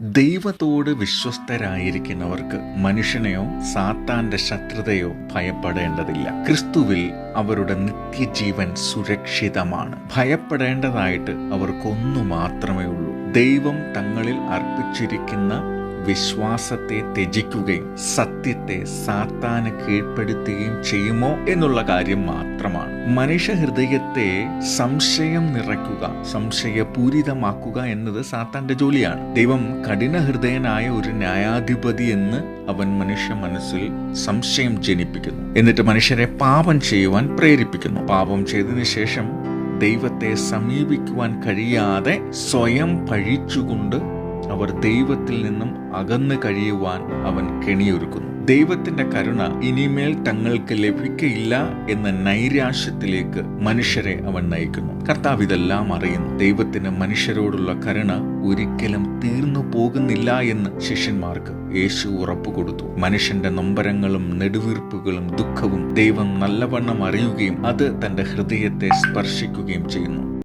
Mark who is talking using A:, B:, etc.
A: ദൈവത്തോട് വിശ്വസ്തരായിരിക്കുന്നവർക്ക് മനുഷ്യനെയോ സാത്താന്റെ ശത്രുതയോ ഭയപ്പെടേണ്ടതില്ല. ക്രിസ്തുവിൽ അവരുടെ നിത്യജീവൻ സുരക്ഷിതമാണ്. ഭയപ്പെടേണ്ടതായിട്ട് അവർക്കൊന്നു മാത്രമേ ഉള്ളൂ. ദൈവം തങ്ങളിൽ അർപ്പിച്ചിരിക്കുന്ന വിശ്വാസത്തെ ത്യജിക്കുകയും സത്യത്തെ സാത്താന് കീഴ്പ്പെടുത്തുകയും ചെയ്യുമോ എന്നുള്ള കാര്യം മാത്രമാണ്. മനുഷ്യ ഹൃദയത്തെ സംശയം നിറയ്ക്കുക സംശയപൂരിതമാക്കുക എന്നത് സാത്താന്റെ ജോലിയാണ്. ദൈവം കഠിന ഹൃദയനായ ഒരു ന്യായാധിപതി എന്ന് അവൻ മനുഷ്യ മനസ്സിൽ സംശയം ജനിപ്പിക്കുന്നു. എന്നിട്ട് മനുഷ്യരെ പാപം ചെയ്യുവാൻ പ്രേരിപ്പിക്കുന്നു. പാപം ചെയ്തതിനു ശേഷം ദൈവത്തെ സമീപിക്കുവാൻ കഴിയാതെ സ്വയം പഴിച്ചുകൊണ്ട് അവർ ദൈവത്തിൽ നിന്നും അകന്നു കഴിയുവാൻ അവൻ കെണിയൊരുക്കുന്നു. ദൈവത്തിന്റെ കരുണ ഇനിമേൽ തങ്ങൾക്ക് ലഭിക്കയില്ല എന്ന നൈരാശ്യത്തിലേക്ക് മനുഷ്യരെ അവൻ നയിക്കുന്നു. കർത്താവ് ഇതെല്ലാം അറിയുന്നു. ദൈവത്തിന് മനുഷ്യരോടുള്ള കരുണ ഒരിക്കലും തീർന്നു പോകുന്നില്ല എന്ന് ശിഷ്യന്മാർക്ക് യേശു ഉറപ്പു കൊടുത്തു. മനുഷ്യന്റെ നൊമ്പരങ്ങളും നെടുവീർപ്പുകളും ദുഃഖവും ദൈവം നല്ലവണ്ണം അറിയുകയും അത് തന്റെ ഹൃദയത്തെ സ്പർശിക്കുകയും ചെയ്യുന്നു.